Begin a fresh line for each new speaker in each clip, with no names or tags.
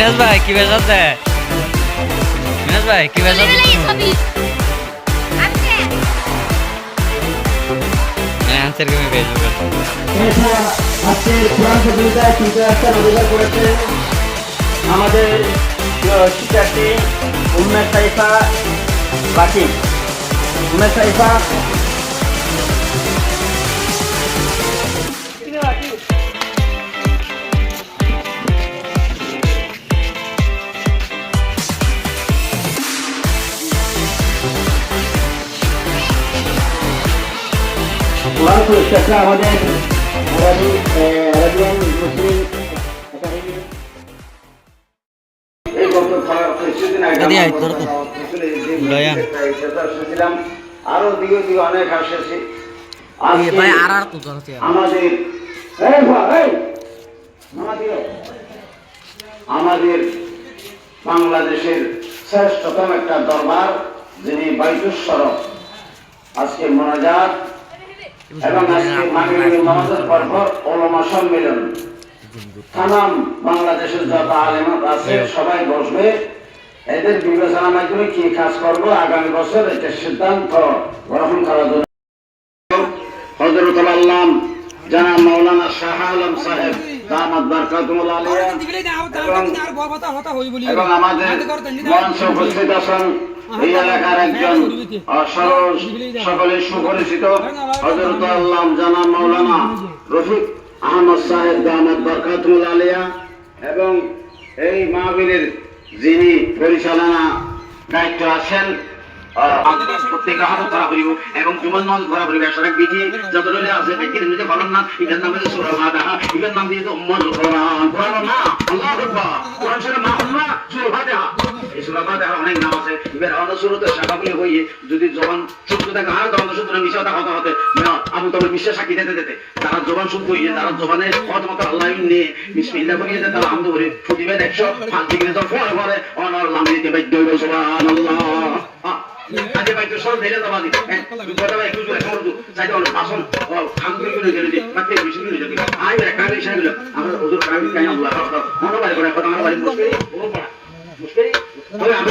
মিনাজ ভাই কি বেজাতে মিনাজ ভাই কি বেজাতে আনসার কমে ফেসবুক
এছাড়া আজকের কোরআন প্রতিযোগিতায় তৃতীয় স্থান অধিকার করেছে আমাদের শিক্ষার্থী উম্মেদ সাইফা বাকি উম্মেদ সাইফা আমাদের বাংলাদেশের শ্রেষ্ঠতম একটা দরবার যিনি বাইতুস্বর আজকে মোনাজাত এবং আজকে মাগরিবের নামাজের পর পর ওলামা সম্মেলন। তামাম বাংলাদেশের যত আলেমত আছে সবাই বসবে। এদের বিবেচনার মাধ্যমে কি কাজ করব আগামী বছর এটা সিদ্ধান্ত গ্রহণ করার জন্য। হজরত আল্লাহ জানা মাওলানা শাহ আলম সাহেব দামাত বারকাতুল আলিয়া। এবং আমাদের মঞ্চে উপস্থিত আছেন এই এলাকার একজন সরস সকলে সুপরিচিত হজরত আল্লাহ জানা মাওলানা রফিক আহমদ সাহেব দামাত বারকাতুল আলিয়া এবং এই মাহবিলের যিনি পরিচালনা দায়িত্ব আছেন এবং নাম সূরা নাম সূরা ফাতিহা এই সূরা ফাতিহার অনেক যদি জবান শুদ্ধ থাকে, আর তখন শুদ্ধ না মিশা কথা হতে না, আবু তবে বিশ্বাস সাক্ষী দিতে দিতে। তারা জবান দিকে তো সব ধরে দেওয়া দিই কথা ভাই একটু জোরে করো সাইডে অনেক ভাষণ দিল আমরা কথা আমার বাড়ি মুশকিল মুশকিল তবে আমি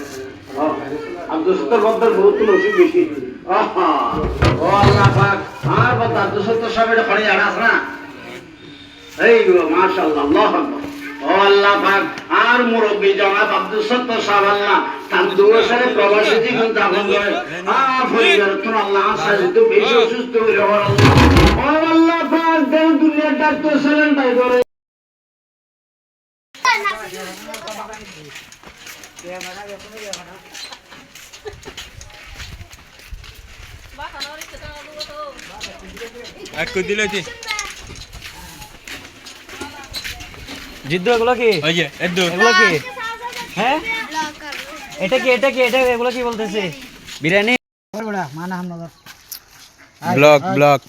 বদ্দার বহুত নসিব বেশি ও আল্লাহ পাক আর বদ্দা আব্দুল সত্তার সাহেব এটা খড়ি জানা আছে না এইগুলো মাশাআল্লাহ আল্লাহু ও আল্লাহ পাক আর মুরব্বি জনাব আব্দুল সত্তর সাহেব আল্লাহ তান্দুরসে প্রবাসী জীবন তো আল্লাহ বেশি অসুস্থ হইল ও আল্লাহ পাক দুনিয়ার ডাক্তার ছিলেন তাই করে
জিদ্দু এগুলো কি?
ওই যে
এগুলো কি? হ্যাঁ এটা কি এটা কি এটা এগুলো কি বলতেছে? বিরিয়ানি
মানা
ব্লক ব্লক